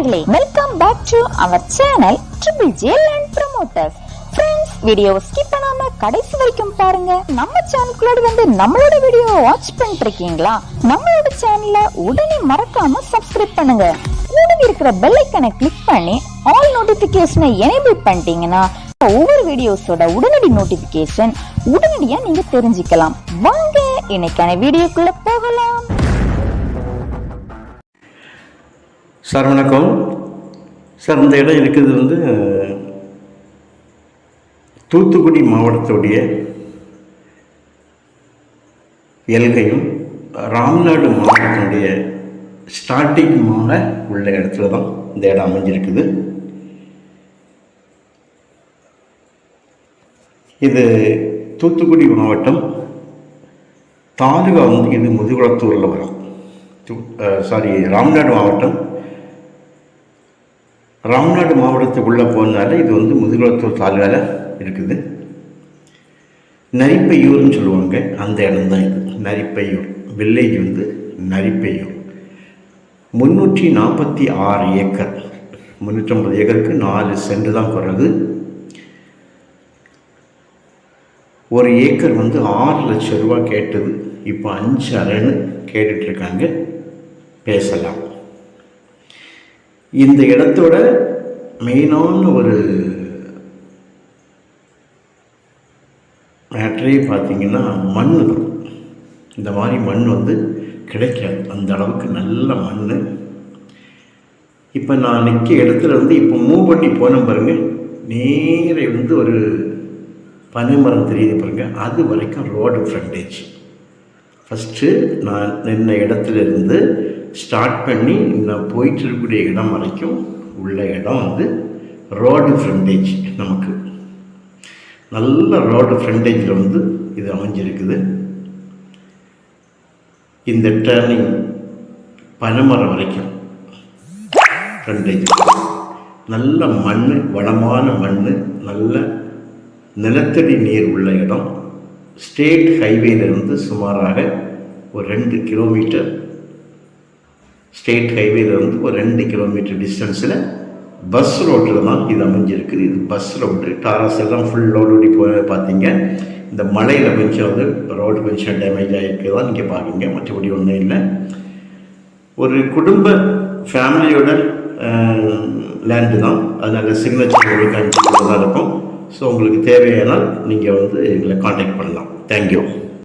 நண்பர்களே welcome back to our channel triple J land promoters friends video skip பண்ணாம கடைசி வரைக்கும் பாருங்க. நம்ம சேனலுக்குள்ள வந்து நம்மளோட வீடியோ வாட்ச் பண்ணிட்டு இருக்கீங்களா நம்மளோட சேனலை உடனே மறக்காம சப்ஸ்கிரைப் பண்ணுங்க. கூடவே இருக்கிற பெல் ஐக்கனை கிளிக் பண்ணி ஆல் நோட்டிபிகேஷனை எனேபிள் பண்ணிட்டீங்கன்னா ஒவ்வொரு வீடியோஸோட உடனடி நோட்டிபிகேஷன் உடனடியா நீங்க தெரிஞ்சுக்கலாம். வாங்க இன்னைக்கான வீடியோக்குள்ள போகலாம். சார் வணக்கம். சார் இந்த இடம் இருக்கிறது வந்து தூத்துக்குடி மாவட்டத்துடைய எல்கையும் ராம்நாடு மாவட்டத்தினுடைய ஸ்டார்டிங்குமான உள்ள இடத்துல தான் இந்த இடம் அமைஞ்சிருக்குது. இது தூத்துக்குடி மாவட்டம் தாலுகா வந்து இது முதுகுளத்தூரில் வரும். சாரி ராம்நாடு மாவட்டம் ராம்நாடு மாவட்டத்துக்குள்ளே போனால இது வந்து முதுகுளத்தூர் தாலுகால இருக்குது. நரிப்பையூர்னு சொல்லுவாங்க அந்த இடம் தான் இது. நரிப்பையூர் வில்லேஜ் வந்து நரிப்பையூர். முந்நூற்றி நாற்பத்தி ஆறு ஏக்கர். முந்நூற்றம்பது ஏக்கருக்கு நாலு சென்ட் தான் குறைது ஒரு ஏக்கர் வந்து ஆறு லட்சம் ரூபா கேட்டது. இப்போ அஞ்சு அரைன்னு கேட்டுட்ருக்காங்க பேசலாம். இந்த இடத்தோட மெயினான ஒரு மேட்ரே பார்த்தீங்கன்னா மண் தான் இந்த மாதிரி மண் வந்து கிடைக்காது. அந்த அளவுக்கு நல்ல மண் இப்போ நான் நிற்க இடத்துல வந்து இப்போ மூவ் பண்ணி போன பாருங்க. நேரே வந்து ஒரு பனைமரம் தெரியுது பாருங்க. அது வரைக்கும் ரோடு ஃப்ரண்டேஜ் ஃபஸ்ட்டு நான் நின்ன இடத்துல இருந்து ஸ்டார்ட் பண்ணி நான் போயிட்டு இருக்கக்கூடிய இடம் வரைக்கும் உள்ள இடம் வந்து ரோடு ஃப்ரண்டேஜ் நமக்கு. நல்ல ரோடு ஃப்ரண்டேஜில் வந்து இது அமைஞ்சிருக்குது. இந்த டேர்னிங் பனைமரம் வரைக்கும். ஃப்ரண்டேஜ் நல்ல மண் வளமான மண் நல்ல நிலத்தடி நீர் உள்ள இடம். ஸ்டேட் ஹைவேலேருந்து சுமாராக ஒரு ரெண்டு கிலோமீட்டர் ஸ்டேட் ஹைவேலேருந்து ஒரு ரெண்டு கிலோமீட்டர் டிஸ்டன்ஸில் பஸ் ரோட்டில் தான் இது அமைஞ்சிருக்குது. இது பஸ் ரோடு டாராஸ் எல்லாம் ஃபுல் லோடு ஓடி போய் பார்த்தீங்க இந்த மலையில் கொஞ்சம் வந்து ரோடு கொஞ்சம் டேமேஜ் ஆகிருக்கு தான் நீங்கள் பார்க்குங்க மற்றபடி ஒன்றும் இல்லை. ஒரு குடும்ப ஃபேமிலியோட லேண்டு தான். அதனால் சிக்னேச்சர் கண்டிப்பாக தான் இருக்கும். ஸோ உங்களுக்கு தேவையானால் நீங்கள் வந்து எங்களை காண்டாக்ட் பண்ணலாம். தேங்க்யூ